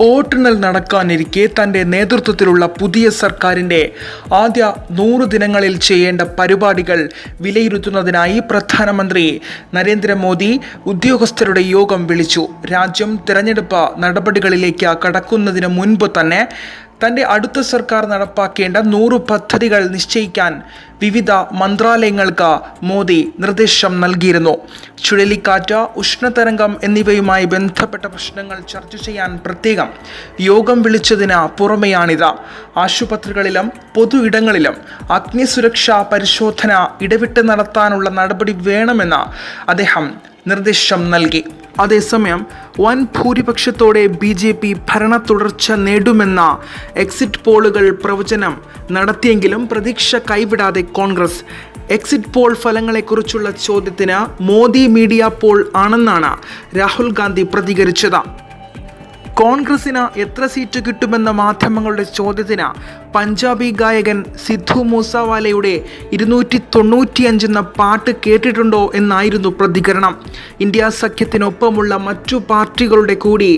വോട്ടെണ്ണൽ നടക്കാനിരിക്കെ തന്റെ നേതൃത്വത്തിലുള്ള പുതിയ സർക്കാരിന്റെ ആദ്യ നൂറ് ദിനങ്ങളിൽ ചെയ്യേണ്ട പരിപാടികൾ വിലയിരുത്തുന്നതിനായി പ്രധാനമന്ത്രി നരേന്ദ്രമോദി ഉദ്യോഗസ്ഥരുടെ യോഗം വിളിച്ചു. രാജ്യം തിരഞ്ഞെടുപ്പ് നടപടികളിലേക്ക് കടക്കുന്നതിന് മുൻപ് തന്നെ തന്റെ അടുത്ത സർക്കാർ നടപ്പാക്കേണ്ട നൂറ് പദ്ധതികൾ നിശ്ചയിക്കാൻ വിവിധ മന്ത്രാലയങ്ങൾക്ക് മോദി നിർദ്ദേശം നൽകിയിരുന്നു. ചുഴലിക്കാറ്റ് ഉഷ്ണതരംഗം എന്നിവയുമായി ബന്ധപ്പെട്ട പ്രശ്നങ്ങൾ ചർച്ച ചെയ്യാൻ പ്രത്യേകം യോഗം വിളിച്ചതിന് പുറമെയാണിത്. ആശുപത്രികളിലും പൊതു ഇടങ്ങളിലും അഗ്നിസുരക്ഷാ പരിശോധന ഇടവിട്ട് നടത്താനുള്ള നടപടി വേണമെന്ന് അദ്ദേഹം നിർദ്ദേശം നൽകി. അതേസമയം വൻ ഭൂരിപക്ഷത്തോടെ ബി ജെ പി ഭരണ തുടർച്ച നേടുമെന്ന എക്സിറ്റ് പോളുകൾ പ്രവചനം നടത്തിയെങ്കിലും പ്രതീക്ഷ കൈവിടാതെ കോൺഗ്രസ്. എക്സിറ്റ് പോൾ ഫലങ്ങളെക്കുറിച്ചുള്ള ചോദ്യത്തിന് മോദി മീഡിയ പോൾ ആണെന്നാണ് രാഹുൽ ഗാന്ധി പ്രതികരിച്ചത്. കോൺഗ്രസിന് എത്ര സീറ്റ് കിട്ടുമെന്ന മാധ്യമങ്ങളുടെ ചോദ്യത്തിന് പഞ്ചാബി ഗായകൻ സിദ്ധു മൂസാവാലയുടെ ഇരുന്നൂറ്റി തൊണ്ണൂറ്റിയഞ്ചെന്ന പാട്ട് കേട്ടിട്ടുണ്ടോ എന്നായിരുന്നു പ്രതികരണം ഇന്ത്യ സഖ്യത്തിനൊപ്പമുള്ള മറ്റു പാർട്ടികളുടെ കൂടി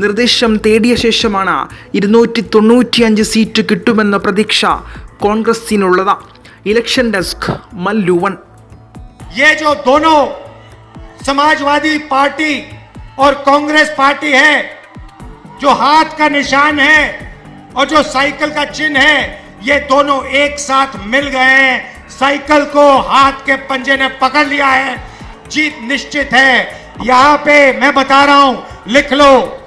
നിർദ്ദേശം തേടിയ ശേഷമാണ് ഇരുന്നൂറ്റി തൊണ്ണൂറ്റിയഞ്ച് സീറ്റ് കിട്ടുമെന്ന പ്രതീക്ഷ കോൺഗ്രസിനുള്ളത് ഇലക്ഷൻ ഡെസ്ക് മല്ലുവൻ ये जो दोनों समाजवादी पार्टी और कांग्रेस पार्टी है जो हाथ का निशान है और जो साइकिल का चिन्ह है, ये दोनों एक साथ मिल गए हैं। साइकिल को हाथ के पंजे ने पकड़ लिया है। जीत निश्चित है। यहाँ पे मैं बता रहा हूँ, लिख लो।